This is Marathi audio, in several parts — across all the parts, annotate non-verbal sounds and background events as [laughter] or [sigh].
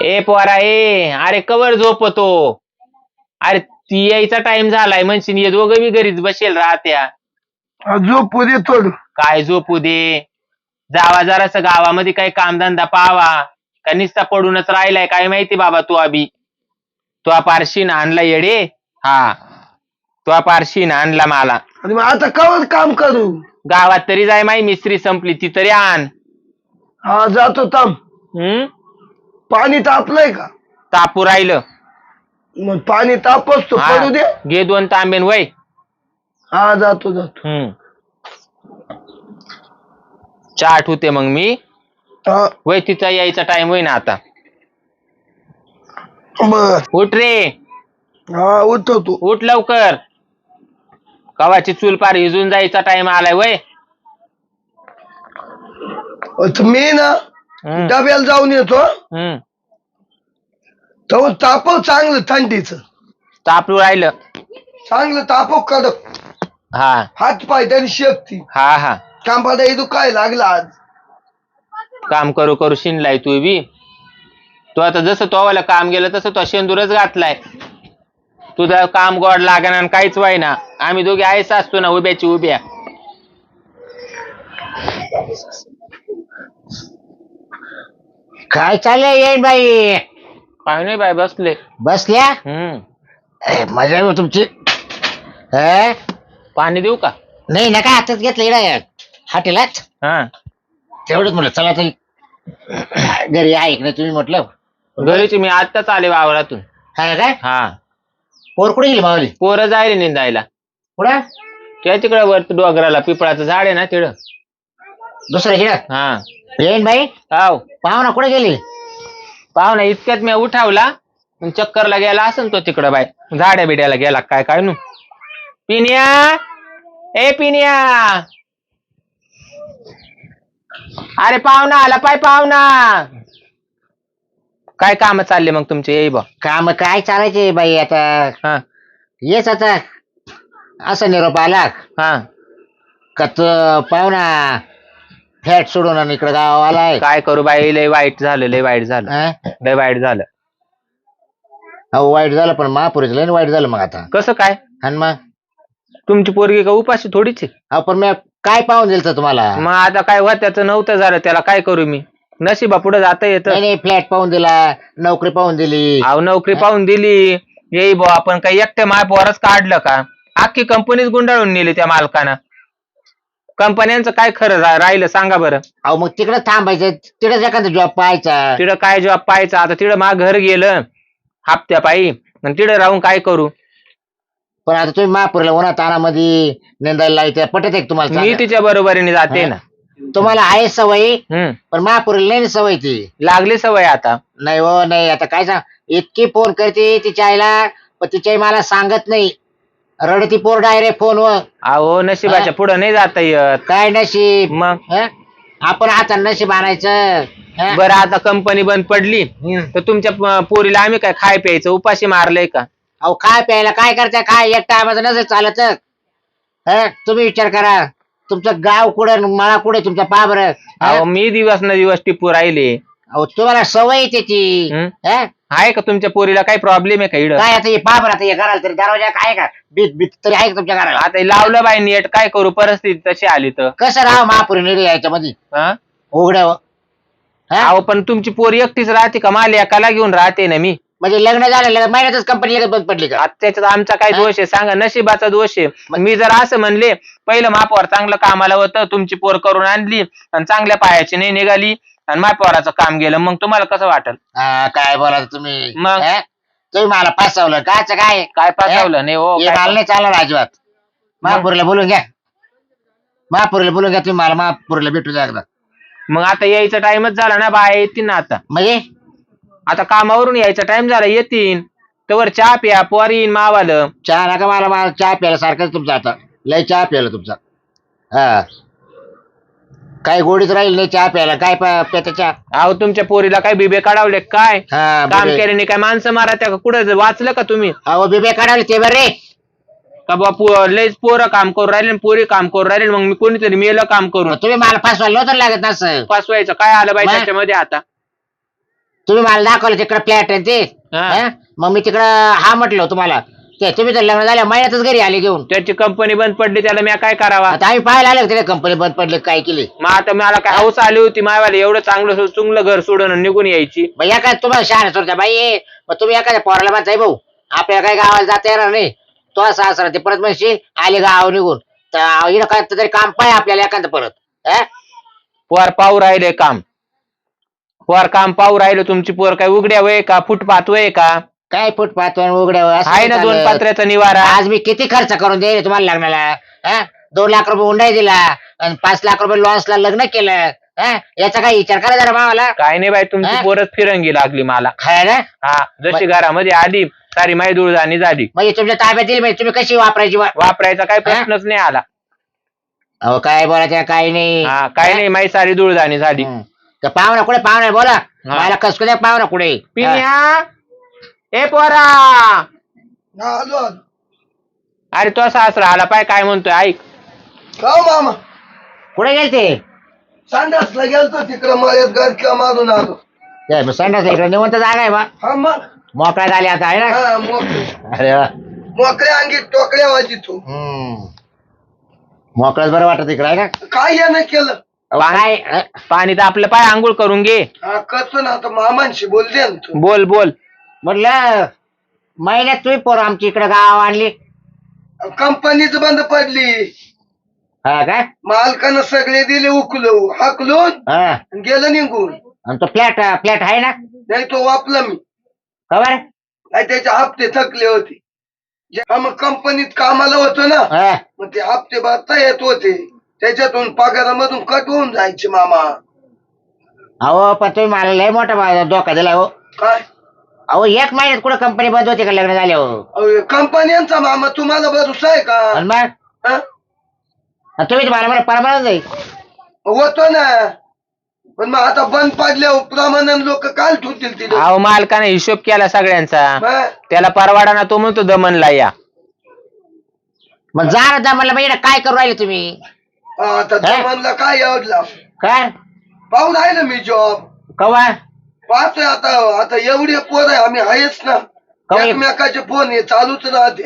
ए पोरा ए अरे कवर झोपतो. अरे ती यायचा टाइम झालाय म्हणशील ये दोघं बी घरीच बसेल राहत्या. झोपू दे थोडं. काय झोपू दे? जावा जरास गावामध्ये काही कामधंदा पावा. का निस्ता पडूनच राहिलाय काय माहिती बाबा तू अभि तू पारशीन आणला येडे? हा. तू पारशीन आणला मला. आणि मग आता कवर काम करू? गावात तरी जाय माई मिस्त्री संपली ती तरी आण. हा जातो थांब. हम्म? पाणी तापलंय का? तापू राहिलं. मग पाणी तापच तो हा, पडू दे. घे दोन तांबेन वय. हा जातो जातो. हम्म. चाट होते मग मी. हा. वय तिचा यायचा टाइम होई ना आता. बर. उठ रे. हा उठवतो उठ लवकर. कवाची चूल पार हिजून जायचा टाइम आलाय वय. आता मी ना डब्याला जाऊन येतो. हम्म. तापव चांगलं थंडीच. तापू राहिलं. चांगलं तापव कडक. हा. हात पाय तरी शेकती. हा हा. कांबाडा इथं काय लागला आज? काम करू करू शिनलाय तू बी. तू आता जसं तोवाला काम गेलं तसं तो शेंदूरच घातलाय. तुझं काम गोड लागणार आणि काहीच ना आम्ही दोघे आहेच असतो ना उभ्याची उभ्या. काय चाललंय येईन बाई? काय नाही बाय बसले. बसल्या? हम्म. ए, मजा हो तुमची. ए? पाणी देऊ का? नाही नका हातात घेतलं इकडे. हॉटेलात हा. तेवढंच म्हटलं चला तरी. घरी आहे की नाही तुम्ही म्हटलं. घरीची मी आत्ताच आले वावरातून. हा काय हा. पोर कुठे गेली मावली पोरं जायले निंदायला. कुठं? त्या तिकडं वर डोंगराला पिपळाचं झाड आहे ना तिकडं. दुसऱ्या हिडं? हा. येईन बाई. हाव. पाहू ना कुठे गेली? पाहुणा इतक्यात मी उठावला आणि चक्करला गेला असेल तो तिकडं बाय झाड्या बिड्याला गेला काय काय नु. पिनिया! ए पिनिया! अरे पाहुणा आला पाय पाहुणा. काय काम चालले मग तुमचे? येई बा. काम काय चालायचे बाई आता? हा. येच आता. असं निरोप आला. हा. का तो पाहुणा फॅट सोडून आणि इकडे गाव आलाय काय करू बाई लय वाईट झालं लय वाईट झालं? लय वाईट झालं. अहो वाईट झालं पण महापुरीचं लय वाईट झालं मग आता. कसं काय? आणि मग? तुमची पोरगी का उपाशी थोडीच आहे? अहो पण मी काय पाहून दिलं तुम्हाला? मग आता काय होत त्याचं नव्हतं झालं त्याला काय करू मी? नशिबा पुढे जाता येतं. नाही फ्लॅट पाहून दिला नोकरी पाहून दिली. अहो नोकरी पाहून दिली. येई बुवा आपण काही एकट्या माय पोरच काढलं का? अख्खी कंपनीच गुंडाळून नेली त्या मालकानं. कंपन्यांचं काय खरं रा- राहिलं सांगा बरं. अहो मग तिकडे थांबायचं तिकडेच एखादा जॉब पाहायचा. तिकडं काय जॉब पाहायचं? आता तिकडं मा घर गेलं हप्त्या पायी आणि तिकडे राहून काय करू? पण आता तुम्ही महापुरीला उन्हा तानामध्ये निंदायला लावायचं पटत आहे का तुम्हाला मी? तिच्या बरोबरीने जाते ना. तुम्हाला आहे सवय हम्म. पण महापुरीला नाही सवय ती. लागली सवय आता. नाही हो नाही. आता काय सांग इतकी फोन करते तिच्या आईला पण तिच्या आई मला सांगत नाही. रडती पोर डायरेक्ट फोनवर. अहो नशिबाच्या पुढं नाही जाता येत. काय नशीब? मग? हं? आपण आता नशीब आणायचं. हं? बरं आता कंपनी बंद पडली हं. तर तुमच्या प- पोरीला आम्ही काय खाय प्यायचं? उपाशी मारलंय का? अहो काय प्यायला काय करताय? काय? एक टायमाचं नसेल चालत. हं? तुम्ही विचार करा. तुमचं गाव कुठं मळा कुठे तुमचा? पाबर अहो मी दिवस न दिवस टिपू राहिले. अहो तुम्हाला सवय आहे त्याची. हं? हं? आहे का तुमच्या पोरीला काही प्रॉब्लेम आहे का इड? काय आता हे आता हे घराला तरी दरवाजा काय का? बीत बीत तरी आहे का तुमच्या घराला? आता हे लावलं बाई नेट काय करू? परिस्थिती तशी आली तर. कसं राहा महापुरी निडी याच्यामध्ये हा? उघड्यावर. हं? अहो पण तुमची पोरी एकटीच राहते का? मला एकाला घेऊन राहते ना मी. म्हणजे लग्न झालं लग्न महिन्यातच कंपनी लगेच बंद पडली का? आता त्याच्यात आमचा काय दोष आहे? सांगा नशिबाचा दोष आहे. मी जर असं म्हणले पहिलं महापौर चांगलं कामाला होतं तुमची पोर करून आणली आणि चांगल्या पायाची नाही निघाली आणि महापौराचं काम गेलं मग तुम्हाला कसं वाटल? हा, काय बोला तुम्ही? मग? हं? तुम्ही मला फसवलं काच काय? काय पाठवलं नाही हो हे काय मला नाही चालणार अजिबात. महापुरीला बोलून घ्या. महापुरीला बोलून घ्या तुम्ही मला महापुरीला भेटू द्या एकदा. मग आता यायचा टाइमच झाला ना बाया येतील ना आता. म्हणजे? आता कामावरून यायचा टाइम झाला येतील. तवर चहा प्या पोर येईन मावालं. चहा नका मला मला चहा प्यायला सारखंच तुमचा आता. लय चहा प्यायला तुमचा. हा. काय गोडीत राहील नाही चहा प्यायला? काय चहा? अहो तुमच्या पोरीला काय बिबे काढवले काय? हा काम बिबे. केल्याने काय माणसं मारा त्या कुठं वाचलं का तुम्ही? अहो बिबे काढावले ते बरे. का बापू लयच पोरं काम करू राहिले आणि पोरी काम करू राहिले मग मी कोणीतरी मेलं काम करून. तुम्ही मला फसवायला नव्हतं लागत ना सर फसवायचं. काय आलं बाई मग? त्याच्यामध्ये आता? तुम्ही मला दाखवलं तिकडे फ्लॅट आहे ते. हा. हा? मग मी तिकडं हा म्हटलं तुम्हाला. ते तुम्ही तर लग्न झाल्या महिन्यातच घरी आले घेऊन. त्याची कंपनी बंद पडली त्याला मी काय करावा? आता आम्ही पाहायला आलो तिथे कंपनी बंद पडली काय केली? मग आता मला काय हौस आली होती मायवाला एवढं चांगलं चुंगलं घर सोडून आणि निघून यायची. मग तुम्हाला शहाणे सोडता बाई मग तुम्ही एखाद्या पोराला म्हणताय भाऊ आपल्याला काही गावाला जाता येणार नाही. तो सासरा ते परत म्हणशील आले गाव निघून. तर इकडं काय तरी काम पाय आपल्याला एखादं परत हा? पोर पाहू राहिले काम. पोर काम पाहू राहिलं तुमची पोर काय उघड्या वय का फुटपाथ वय का? काय फुटपाथ उघड्या आहे ना दोन पात्र्याचा निवारा. आज मी किती खर्च करून देईल तुम्हाला लग्नाला? हा? दोन लाख रुपये उंडाई दिला आणि पाच लाख रुपये लॉन्सला लग्न केलं. हा? याचा काय विचार करा जरा मावाला. काय नाही बाई तुमची हा? पोरच फिरंगी लागली मला. खाय ना? हा जशी घरामध्ये आली सारी माई धुळजाणी झाली. म्हणजे तुमच्या ताब्यात दिली म्हणजे तुम्ही कशी वापरायची वा- वापरायचा काही प्रश्नच नाही आला. अहो काय बोलायचं काय नाही. हा काय नाही माई सारी धुळजाणी झाली. हं. तर पाहुणा कुठे? पाहुणा बोला. मला कसं द्या पाहुणा कुठे? हा. पिन्या! ए पोरा! हा, आलो आलो. अरे तो सासरा आला पाय काय म्हणतोय ऐक. का हो मामा. कुठे गेलते? संडासला गेलतो तिकडं मळ्यात गरक्या मारून आलो. ते मग संडास इकडे निवंत जागा आहे बा. हा मग. मोकळा झाली आता आहे ना? हा मोकळे. अरे वा. मोकळ्या अंगी टोकड्या वाजितो हम्म. मोकळाच बरं वाटत इकडे आहे ना? काय यानं केलं? अहो, काय? पाणी तर आपलं पाय आंघोळ करून घे. हा करतो ना आता मामांशी बोलते ना तू. बोल बोल. म्हटलं महिन्यात तुम्ही पोरं आमची इकडे गाव आणली. कंपनीच बंद पडली. हा काय मालकानं सगळे दिले उकलो हाकलून हा. गेलं निघून. आणि तो फ्लॅट फ्लॅट आहे ना? नाही तो वापला मी. खबर नाही त्याचे हप्ते थकले होते. जे- हा मग कंपनीत कामाला होतो ना हा. मग ते हप्ते भरता येत होते. त्याच्यातून पगारामधून कट होऊन जायचे मामा. अहो पण तुम्ही मला लय मोठा धोका दिला हो. काय? अहो एक महिन्यात कुठं कंपनी बंद होती का लग्न झाले हो अहो, कंपन्यांचा मामा तुम्हाला भरोसा आहे का? आणि मग? हा? तुम्ही तर मला मला परमानंद जाईल होतो ना. पण मग आता बंद पडल्यावर प्रमाणात लोक काल ठेवतील तिथे. अहो मालकाने हिशोब केला सगळ्यांचा. त्याला परवाडा ना तो म्हणतो दमनला या. मग जा ना जा म्हणलं म्हणजे काय करू राहिले तुम्ही? आता जमानला काय आवडला काय? पाहून राहिलं मी जॉब कवा? पाहतोय आता आता एवढे पोर आहे आम्ही आहेच ना. एकमेकाचे फोन हे चालूच राहते.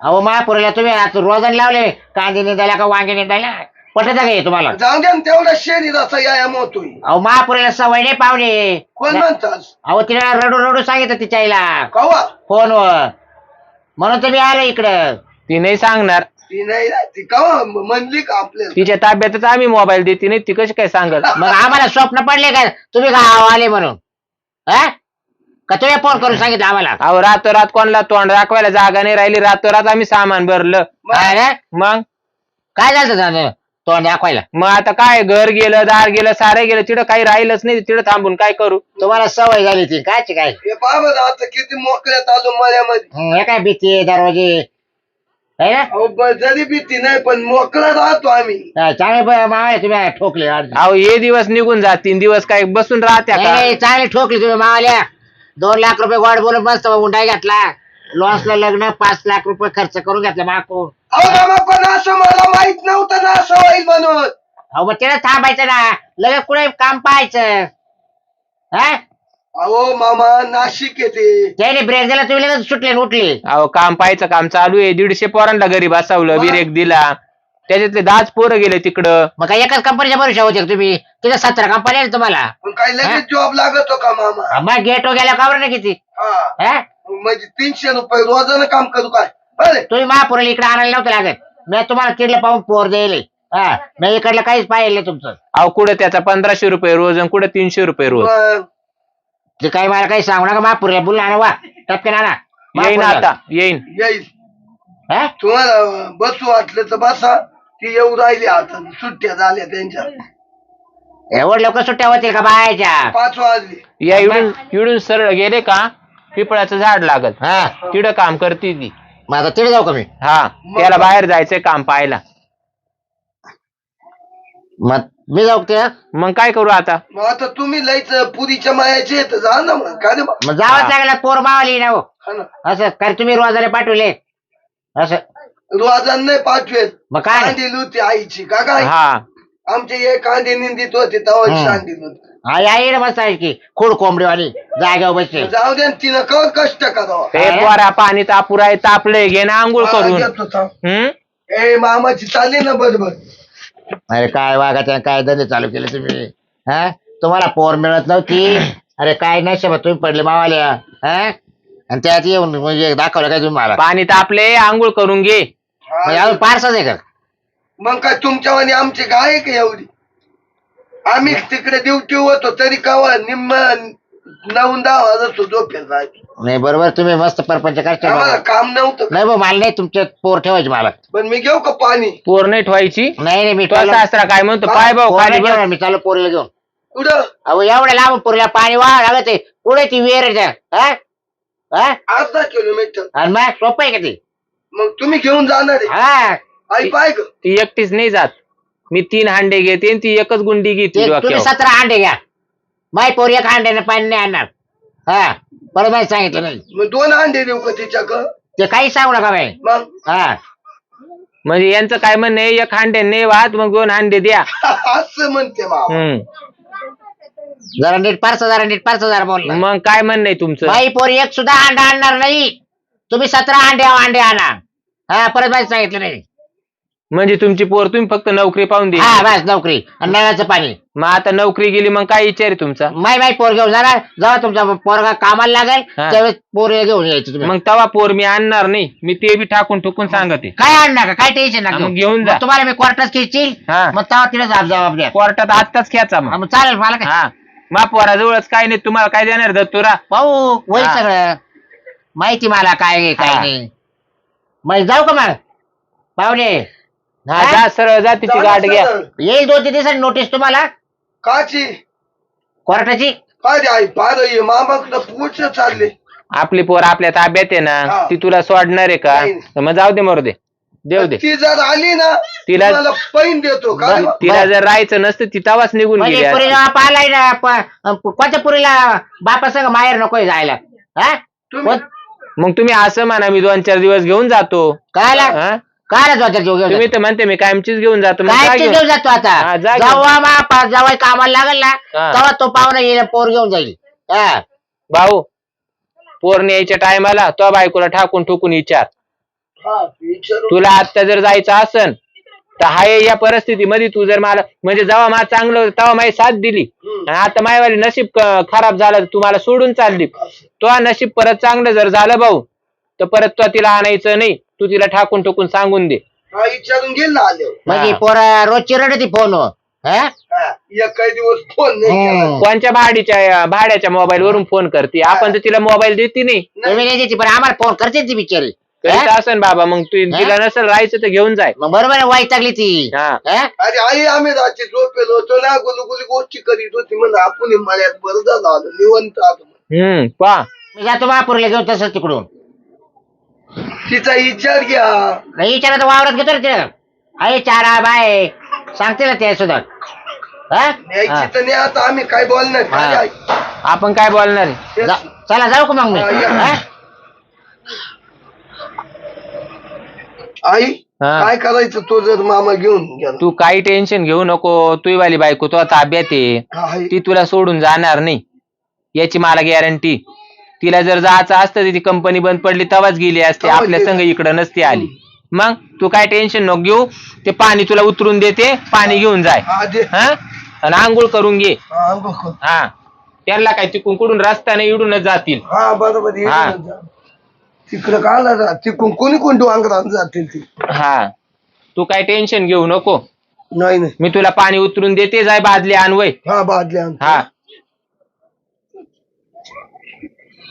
अहो महापुराला तुम्ही आता रोजन लावले कांदे निघाल्या का वांगे निघाल्या पटत का हे तुम्हाला? जाऊ द्या ना तेवढा शरीराचा व्यायाम होतोय अहो महापुराला सवय नाही पाहुणे कोण म्हणतास अहो तिला रडू रडू सांगितलं तिच्या आईला कवा? फोनवर. म्हणून तुम्ही आलो इकडं. ती नाही सांगणार. ती नाही ना, ती कवा म्हणली का आपल्याला? तिच्या ताब्यातच आम्ही मोबाईल देते नाही ती कशी काय सांगत? मग आम्हाला स्वप्न पडले का? तुम्ही गाव आले म्हणून. हा? का फोन करून सांगितलं आम्हाला. अहो रातोरात कोणाला तोंड दाखवायला जागा नाही राहिली रातोरात आम्ही सामान भरलं? मग? काय झालं त्यानं? तोंड दाखवायला. मग आता काय घर गेलं दार गेलं सारं गेलं तिथं काही राहिलंच नाही तिथं थांबून काय करू? तुम्हाला सवय झाली ती. कायची काय? हे आता किती मोकळ्यात आलो मळ्यामध्ये. हं, हे काय भीती दरवाजे? है ना? अहो ब- जरी भीती नाही पण मोकळा राहतो आम्ही. हा, चांगले मावळे तुम्ही ठोकले नाही अहो हे दिवस निघून जात तीन दिवस काय बसून राहत्या का नाही, चांगले ठोकले तुम्ही मावल्या दोन लाख रुपये गोड बोलून मस्त उंडाई घातला. लॉसला लग्न पाच लाख रुपये खर्च करून घेतला माको अहो मामा पण असं मला माहीत नव्हतं ना असं होईल म्हणून. अहो मग तिला थांबायचं ना. लगेच कुठे काम पाहायचं. हा? अहो मामा नाशिक येते. त्याने ब्रेक दिला तुम्ही लगेच सुटले आणि उठले. अहो काम पाहायचं काम चालू आहे. दीडशे पोरांना घरी बसवलं बिरेक दिला. त्याच्यातले दहाच पोरं गेले तिकडं. मग काय एकाच कंपनीच्या भरोशा होते का तुम्ही? तिथे सतरा कंपनी आहे तुम्हाला. पण काही लगेच जॉब लागतो का मामा? मग गेट गेल्या का बरं नाही किती? हा. हा? म्हणजे तीनशे रुपये रोजानं काम करू काय? बरे. तुम्ही महापुराला इकडे आणायला नव्हतं लागत. मी तुम्हाला तिथलं पाहून पोर द्यायले हा? मी इकडलं काहीच पाहिलं नाही तुमचं. अहो कुठं त्याचा पंधराशे रुपये रोज आणि कुठं तीनशे रुपये रोज? मग? ते काही मला काही सांगू नका महापुराला बोल आणा वा टपके आणा येईन महापुराला. आता येईन. येईल हा? तुम्हाला बसू वाटलं तर बसा ती येऊ राहिली आता सुट्ट्या झाल्या त्यांच्या. एवढं लवकर सुट्ट्या होतील का बायाच्या? पाच वाजले. या इडून इडून सरळ गेले का पिपळाचं झाड लागत हा. तिकडं काम करते ती. मग आता तिथे जाऊ का मी? हा त्याला बाहेर जायचंय काम पाहायला. मग मी जाऊ ते मग काय करू आता? मग आता तुम्ही लयच पुरीच्या मायाचे तर जा ना मग. काय रे बा? मग जावंच लागलं पोर मावाली ना हो. हा ना. असं काय तुम्ही रोजाने पाठवले? असं. रोजानं नाही पाठवेल मग काय? दिली होती आईची. का काय? हा. आमचे एक कांदे निंदित होते तेव्हा हम्म. होते आई आई रे मस्त आहे की खोड कोंबडीवाली जागेवर बसते जाऊ दे न, तिनं कवर कष्ट करावं? ते पोरा पाणी तापूर आहे तापलंय घे ना आंघोळ हा, करून. घेतो थांब. हम्म? ए मामाची चालली ना बरोबर. अरे काय वागायचं काय धंदे चालू केले तुम्ही? हा? तुम्हाला पोर मिळत नव्हती? अरे काय नशा तुम्ही पडले मावाल्या हा? आणि त्यात येऊन म्हणजे दाखवलं काय तुम्ही मला? पाणी तापले आंघोळ करून घे. म्हणजे अजून पार्सच आहे का? मग काय तुमच्या वाणी आमची गाय आहे का एवढी? आम्ही तिकडे ड्युटी होतो तरी कवा निम्म नऊ दहा वाजत झोपेल जायचो नाही बरोबर तुम्ही मस्त परपंच करता आम्हाला बाबा. काम नव्हतं. नाही बा मला नाही तुमचे पोर ठेवायचे मला पण मी घेऊ का पाणी? पोर नाही ठेवायची. नाही नाही मी तो ठेवलं- सासरा काय म्हणतो पाय भाऊ पोर खाली नाही बस. ठेवणार, मी चालू पोरीला घेऊन. कुठं? अहो एवढ्या लांब पोरीला पाणी वाढ लागत आहे. पुढे ती विहीर आहे त्या. हा? हा? अर्धा किलोमीटर. आणि मग सोपं आहे का ते? मग तुम्ही घेऊन जाणार आहे. हा. आई पाय ग. ती एकटीच नाही जात. मी तीन हांडे घेते आणि ती एकच गुंडी घेते ते तुम्ही डोक्यावर. सतरा अंडे घ्या. माय पोरी एक अंड्याने पाणी नाही आणणार. हा बरं नाही सांगितलं नाही. मग दोन अंडे देऊ का तिच्याकडं? ते काही सांगू नका बाई. मग? हा. म्हणजे यांचं काय म्हणणं आहे एक हांडे नाही वाहत मग दोन हांडे द्या. [laughs] असं म्हणते मामा. हम्म. जरा नीट पारस जरा नीट पारस जरा बोल मग काय म्हणणं आहे तुमचं? बाई पोरी एक सुद्धा अंडा आणणार नाही. तुम्ही सतरा अंडे अंडे आणा. हा परत माहिती सांगितलं नाही. म्हणजे तुमची पोर तुम्ही फक्त नोकरी पाहून दे हा बस नोकरी. आणि नळाचं पाणी. मग आता नोकरी गेली मग काय विचार आहे तुमचा? माय माय पोर घेऊन जाणार जेव्हा तुमचा पोरगा कामाला लागेल हा. त्यावेळेस पोरीला घेऊन यायचं तुम्ही. मग तवा पोर मी आणणार नाही. मी ते बी टाकून ठोकून सांगते. काय आणणार का? काय टेन्शन हा, मग घेऊन जा. तुम्हाला मी खेचील. हा. मग तेव्हा तिला जबाब जबाब द्या कोर्टात आत्ताच खेचा हा, मग मग चालेल मला काय हा. मा पोराजवळच काय नाही तुम्हाला काय देणार दत्तुरा? पाहू होईल हा. सगळं. माहिती मला काय आहे, काय हा. नाही. मग जाऊ का मग? पाहुणे. हा हा? जा सरळ जा तिची गाठ घ्या. येईल दोन तीन दिवसांनी नोटीस तुम्हाला. काची? कोर्टाची? काय आई पार ये मामाकडं पूछ चालले. आपली पोर आपल्या ताब्यात आहे ना. ती तुला सोडणार आहे का? नाही. मग जाऊ दे मरू दे. देऊ दे. ती जर आली ना तिला- पैन देतो काय. तिला जर राहायचं नसतं ती तवाच निघून गेली म्हणजे असती. पुरीला बाप आलाय ना प- कोणत्या पुरीला बापा संग माहेर नकोय जायला? हा? तुम्ही कोण- मग तुम्ही असं म्हणा मी दोन चार दिवस घेऊन जातो. कायला हा? जीव घेऊन तुम्ही? तर म्हणते मी कायमचीच घेऊन जातो मग काय जा ते घेऊन. घेऊन जातो आता जा घेऊन. जेव्हा बापा जेव्हा कामाला लागेल ना हा. तेव्हा तो पाहुणा येईल पोर घेऊन जाईल हा भाऊ पोर यायच्या टायमाला तो बायकोला ठाकून ठोकून विचार तुला आता जर जायचं असन तर हाय या परिस्थितीमध्ये तू जर मला म्हणजे जेव्हा मला चांगलं होतं तेव्हा माझी साथ दिली. आणि आता मायवाली नशीब क- खराब झालं तर तू मला सोडून चालली तो नशीब परत चांगलं जर झालं भाऊ तर परत तो तिला आणायचं नाही. तू तिला ठाकून ठोकून सांगून दे. हा विचारून गेल ना आले म्हणजे हा. पोर रोजची रडती फोन. हा? एक काही दिवस फोन नाही केला. हम्म. कोणच्या भाडीच्या भाड्याच्या मोबाईल वरून फोन करते. आपण तर तिला मोबाईल देते नाही. पण आम्हाला फोन करते ती बिचारी. करीत हा? असन बाबा मग तू हा? तिला नसेल राहायचं तर घेऊन जाय. मग बरोबर आहे वाईट लागली ती. हा. हा? अरे आई आम्ही रात्री झोपेलो होतो ना गुलगुली गोष्टी करीत होती म्हणून आपण मळ्यात बरं झालं आलो निवंत आलो. हम्म पा मी जातो महापुरीला घेऊन तसंच तिकडून. तिचा विचार घ्या नाही विचारा तर वावरात घेतो ना तिला अरे चारा बाय सांगते ना ते सुद्धा हा? न्यायची तर नाही आता आम्ही काय बोलणार हा. आपण काय बोलणार आहे? तेच. जा- चला जाऊ का मग मी हा, या. हा? आई हा. काय करायचं तो जर मामा घेऊन गेला तू काही टेन्शन घेऊ नको तुही वाली बायको तो ताब्यात आहे हा, आई. ती तुला सोडून जाणार नाही याची मला गॅरंटी तिला जर जायचं असतं तर ती कंपनी बंद पडली तेव्हाच गेली असते. आपल्या. संघ इकडं नसती आली. मग तू काय टेन्शन नको घेऊ. ते पाणी तुला उतरून देते. पाणी घेऊन जाय. हा आणि आंघोळ करून घे. हा त्यांना काय तिकडून कुठून रस्ता नाही इडूनच जातील. हा बरोबर हा. तिकडं तिकडून कोणी कोण डोंगरात जातील ती? हा. तू काय टेन्शन घेऊ नको. नाही नाही. मी तुला पाणी उतरून देते जाय बादली आणवय हा बादल्या. हा.